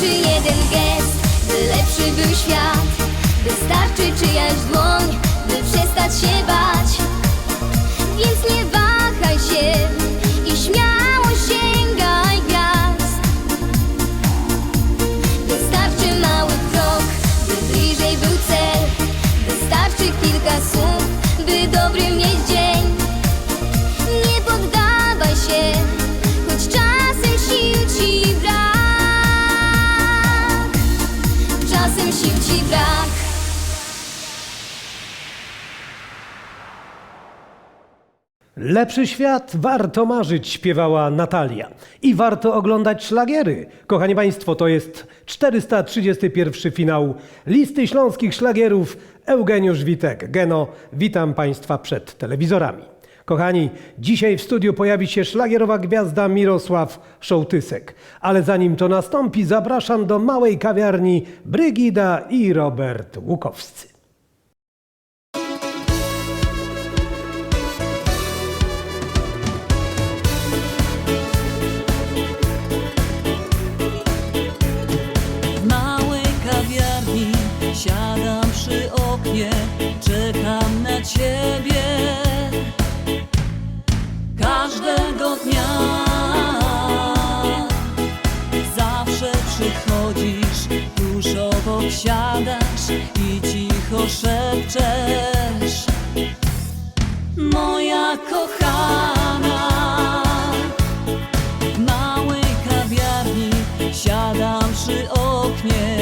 Wystarczy jeden gest, by lepszy był świat. Wystarczy czyjaś dłoń, by przestać się bać. Więc nie wahaj się. Lepszy świat warto marzyć, śpiewała Natalia. I warto oglądać szlagiery. Kochani Państwo, to jest 431 finał Listy Śląskich Szlagierów. Eugeniusz Witek. Geno, witam Państwa przed telewizorami. Kochani, dzisiaj w studiu pojawi się szlagierowa gwiazda Mirosław Szołtysek. Ale zanim to nastąpi, zapraszam do małej kawiarni Brygida i Robert Łukowscy. siadasz i cicho szepczesz. Moja kochana W małej kawiarni siadam przy oknie.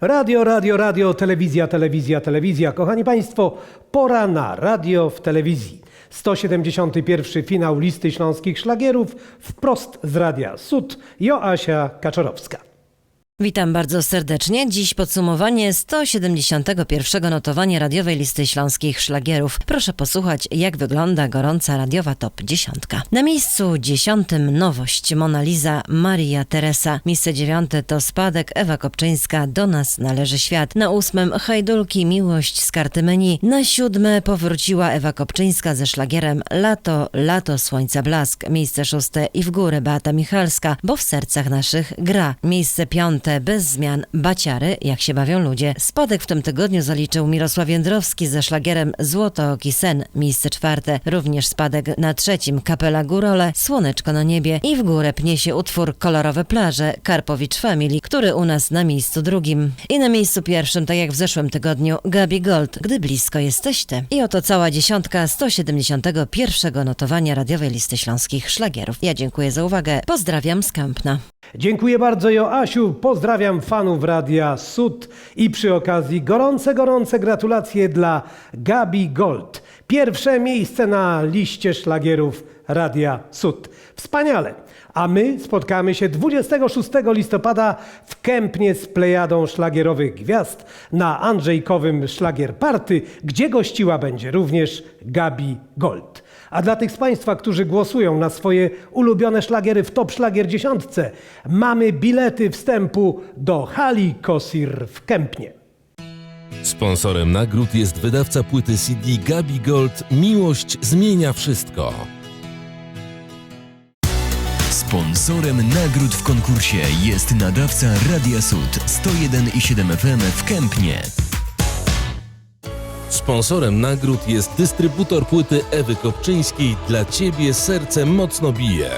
Radio, radio, radio, telewizja, telewizja, telewizja. Kochani Państwo, pora na radio w telewizji. 171. finał listy śląskich szlagierów wprost z radia Sud Joasia Kaczorowska. Witam bardzo serdecznie. Dziś podsumowanie 171. notowania radiowej listy śląskich szlagierów. Proszę posłuchać, jak wygląda gorąca radiowa top 10. Na miejscu dziesiątym nowość Mona Lisa Maria Teresa. Miejsce dziewiąte to spadek Ewa Kopczyńska Do nas należy świat. Na ósmym Hajdulki Miłość z karty menu. Na siódme powróciła Ewa Kopczyńska ze szlagierem Lato, Lato Słońca Blask. Miejsce szóste i w górę Beata Michalska, bo w sercach naszych gra. Miejsce piąte bez zmian Baciary, jak się bawią ludzie. Spadek w tym tygodniu zaliczył Mirosław Jędrowski ze szlagierem Złotooki Sen. Miejsce czwarte również spadek na trzecim Kapela Górole, Słoneczko na niebie i w górę pnie się utwór Kolorowe plaże Karpowicz Family, który u nas na miejscu drugim. I na miejscu pierwszym, tak jak w zeszłym tygodniu, Gabi Gold, Gdy blisko jesteście. I oto cała dziesiątka 171 notowania radiowej listy śląskich szlagierów. Ja dziękuję za uwagę. Pozdrawiam z Kępna. Dziękuję bardzo Joasiu, pozdrawiam fanów Radia Sud i przy okazji gorące, gorące gratulacje dla Gabi Gold. Pierwsze miejsce na liście szlagierów Radia Sud. Wspaniale! A my spotkamy się 26 listopada w Kępnie z plejadą szlagierowych gwiazd na Andrzejkowym Szlagier Party, gdzie gościła będzie również Gabi Gold. A dla tych z Państwa, którzy głosują na swoje ulubione szlagiery w Top Szlagier dziesiątce, mamy bilety wstępu do hali Kosir w Kępnie. Sponsorem nagród jest wydawca płyty CD Gabi Gold Miłość zmienia wszystko. Sponsorem nagród w konkursie jest nadawca Radia Sud 101,7 FM w Kępnie. Sponsorem nagród jest dystrybutor płyty Ewy Kopczyńskiej Dla Ciebie serce mocno bije.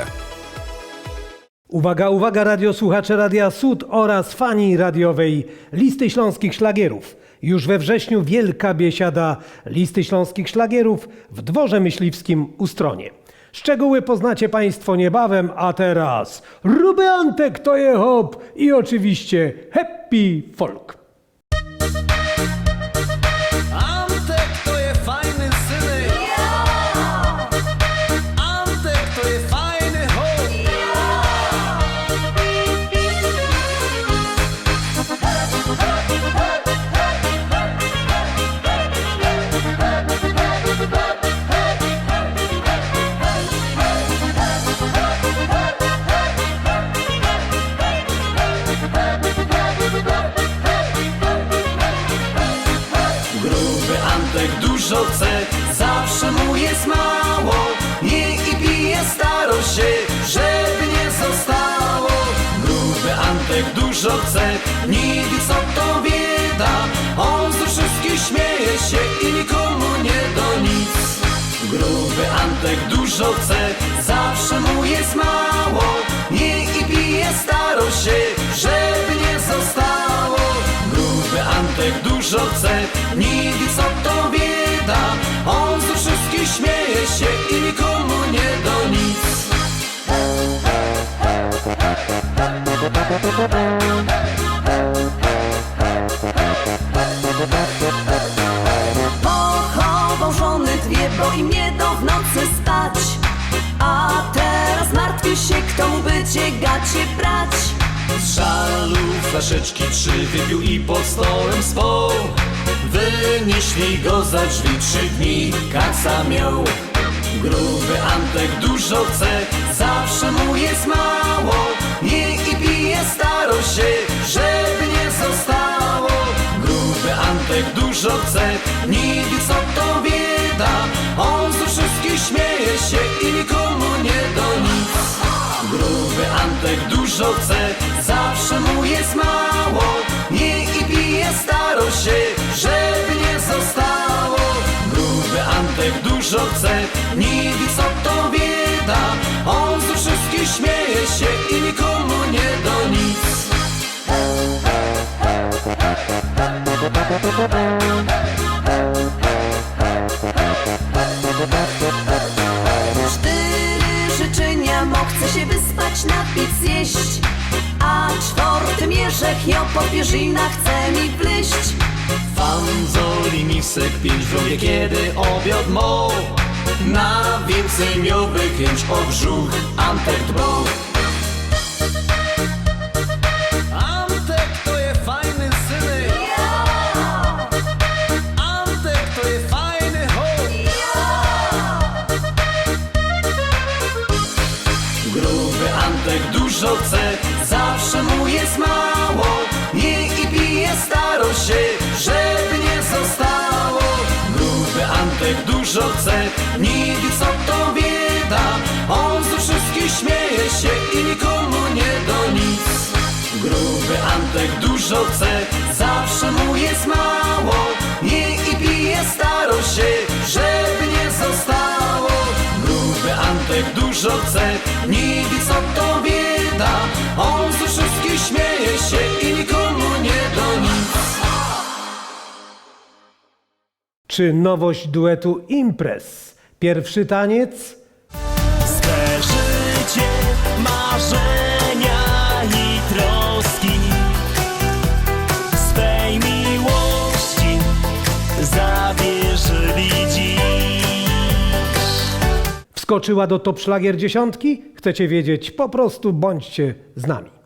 Uwaga, uwaga, radiosłuchacze Radia Sud oraz fani radiowej Listy Śląskich Szlagierów. Już we wrześniu wielka biesiada Listy Śląskich Szlagierów w Dworze Myśliwskim u Stronie. Szczegóły poznacie Państwo niebawem, a teraz Ruby Antek to je hop i oczywiście Happy Folk. Nie wie co to bieda. On ze wszystkich śmieje się i nikomu nie do nic. Gruby Antek dużo chce, zawsze mu jest mało. Nie i pije staro się, żeby nie zostało. Gruby Antek dużo chce, Pochował żony dwie, bo im nie w nocy spać A teraz martwi się, kto mu będzie gacie brać Z żalu flaszeczki trzy wypił i pod stołem spał. Wynieśli go za drzwi trzy dni, kaca miał. Gruby Antek dużo chce, zawsze mu jest mało. Nie staro się, żeby nie zostało. Gruby Antek dużo chce, wie co to bieda. On ze wszystkich śmieje się i nikomu nie do nic. Gruby Antek dużo chce, zawsze mu jest Cztery życzenia, mo chce się wyspać, napić, zjeść. A czwartym jest orzech, jo popierzyna chce mi wleść. Fanzoli misek pięć w rowie, kiedy obiad mo. Na więcej miowy chęć o brzuch Antek dbał Nie wie co to bieda. On ze wszystkich śmieje się i nikomu nie do nic. Gruby Antek dużo chce, zawsze mu jest mało. Nie i pije staro się, żeby nie zostało. Gruby Antek dużo chce, wie co to bieda. On ze wszystkich śmieje się i nikomu Czy nowość duetu Imprez? Pierwszy taniec? Swe życie, marzenia i troski Swej miłości zawierzyli dziś Wskoczyła do top szlagier dziesiątki? Chcecie wiedzieć? Po prostu bądźcie z nami.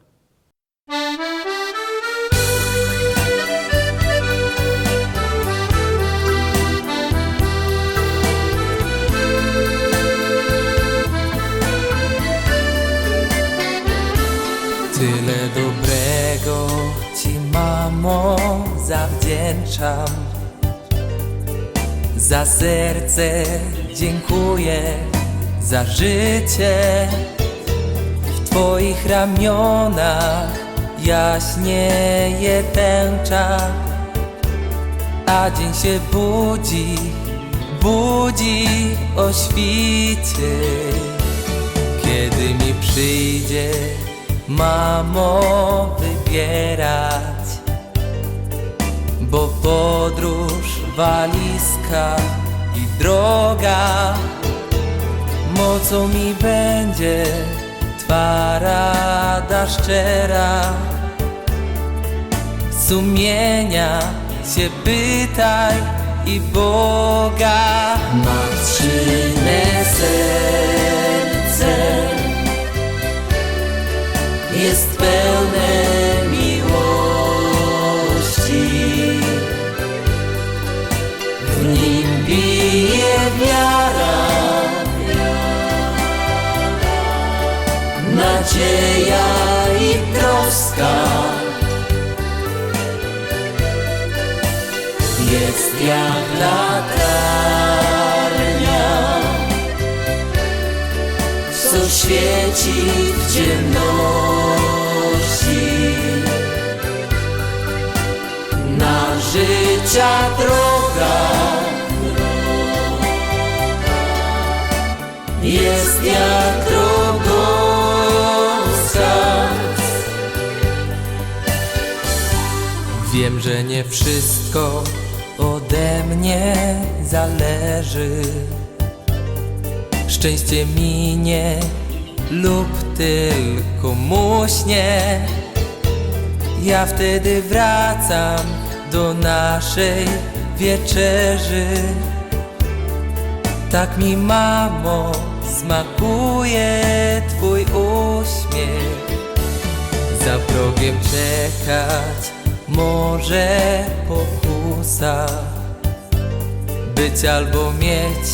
Za serce dziękuję, za życie. W Twoich ramionach jaśnieje tęcza, a dzień się budzi, budzi o świcie. Kiedy mi przyjdzie mamo wybierać Bo podróż, walizka i droga Mocą mi będzie Twa rada szczera. Sumienia się pytaj i Boga Jest jak latarnia co świeci w ciemności. Na życia droga jest jak drogowskaz. Wiem, że nie wszystko ode mnie zależy. Szczęście minie lub tylko muśnie. Ja wtedy wracam do naszej wieczerzy. Tak mi mamo smakuje twój uśmiech. Za progiem czekać może pokusa Być albo mieć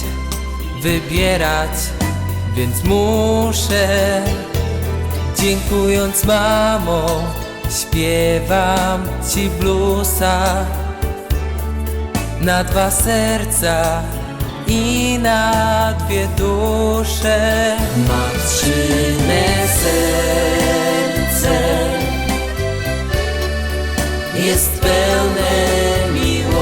wybierać, więc muszę. Dziękując mamo, śpiewam ci bluesa na dwa serca i na dwie dusze. Matczyne serce jest pełne miłości.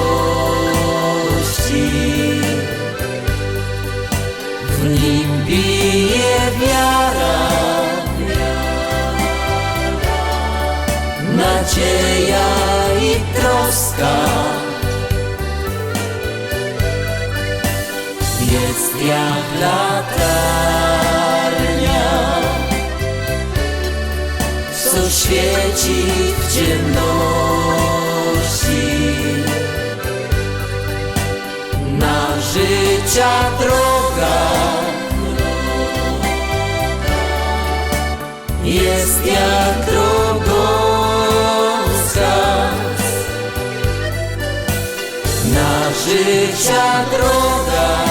W nim bije wiara, nadzieja i troska. Jest jak latarnia, co świeci w ciemności. życia droga. Jest jak drogowskaz na życia droga.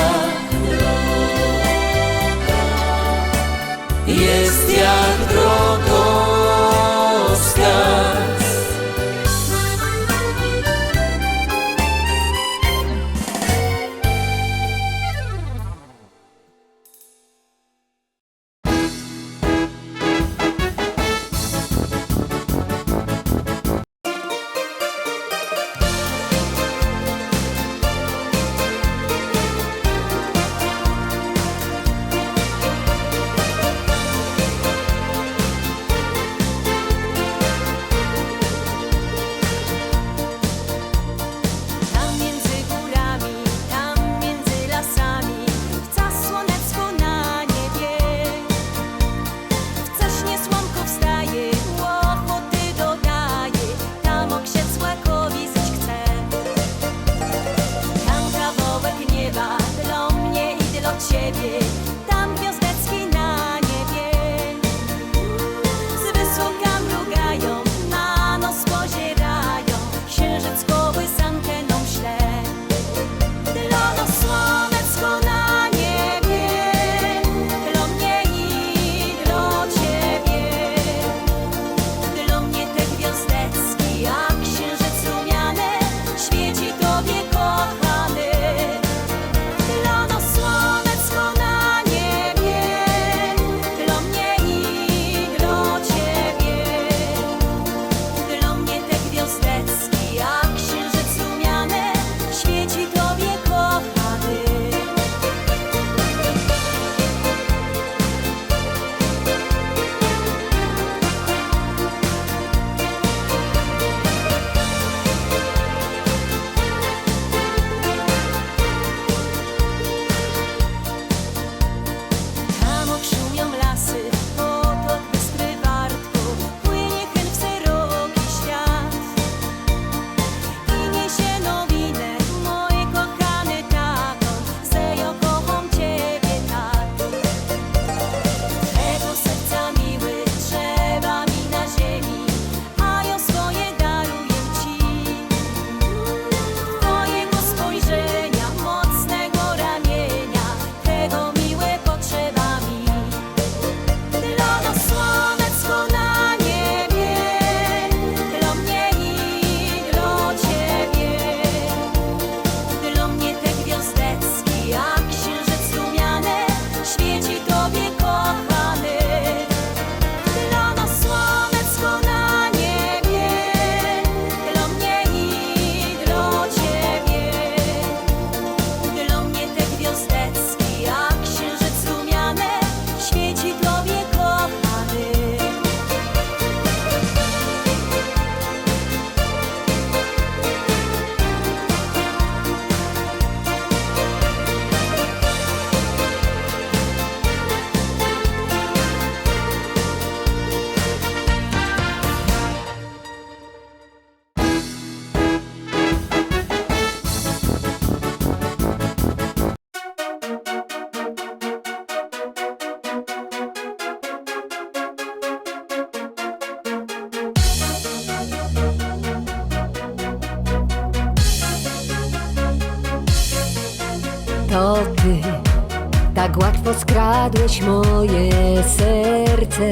Okradłeś moje serce.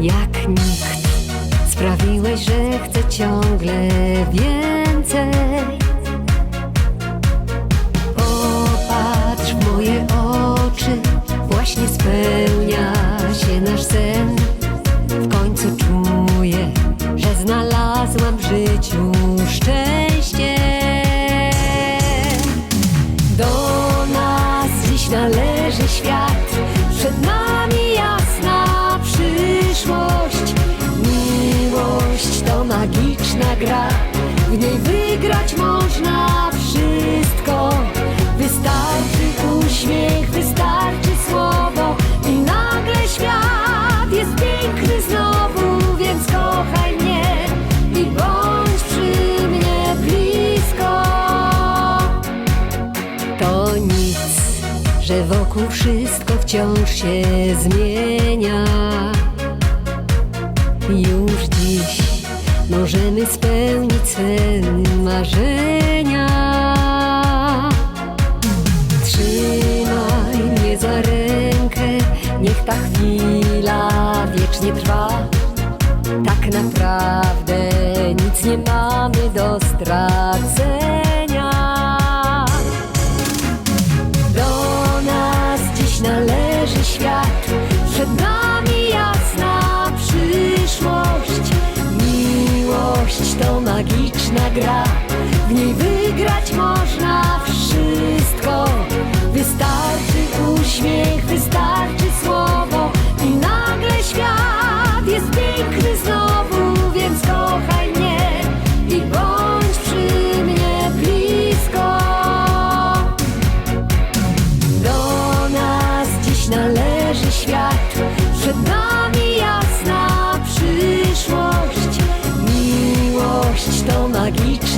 Jak nikt. Sprawiłeś, że chcę ciągle więcej. Popatrz w moje oczy Właśnie spełnić gra. W niej wygrać można wszystko. Wystarczy uśmiech, wystarczy słowo I nagle świat jest piękny znowu Więc kochaj mnie i bądź przy mnie blisko. To nic, że wokół wszystko wciąż się zmienia. You możemy spełnić sen marzenia. Trzymaj mnie za rękę, niech ta chwila wiecznie trwa. Tak naprawdę nic nie mamy do stracenia. To magiczna gra, w niej wygrać można wszystko. Wystarczy uśmiech, wystarczy słowo i nagle świat jest piękny znowu,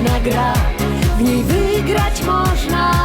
gra, w niej wygrać można.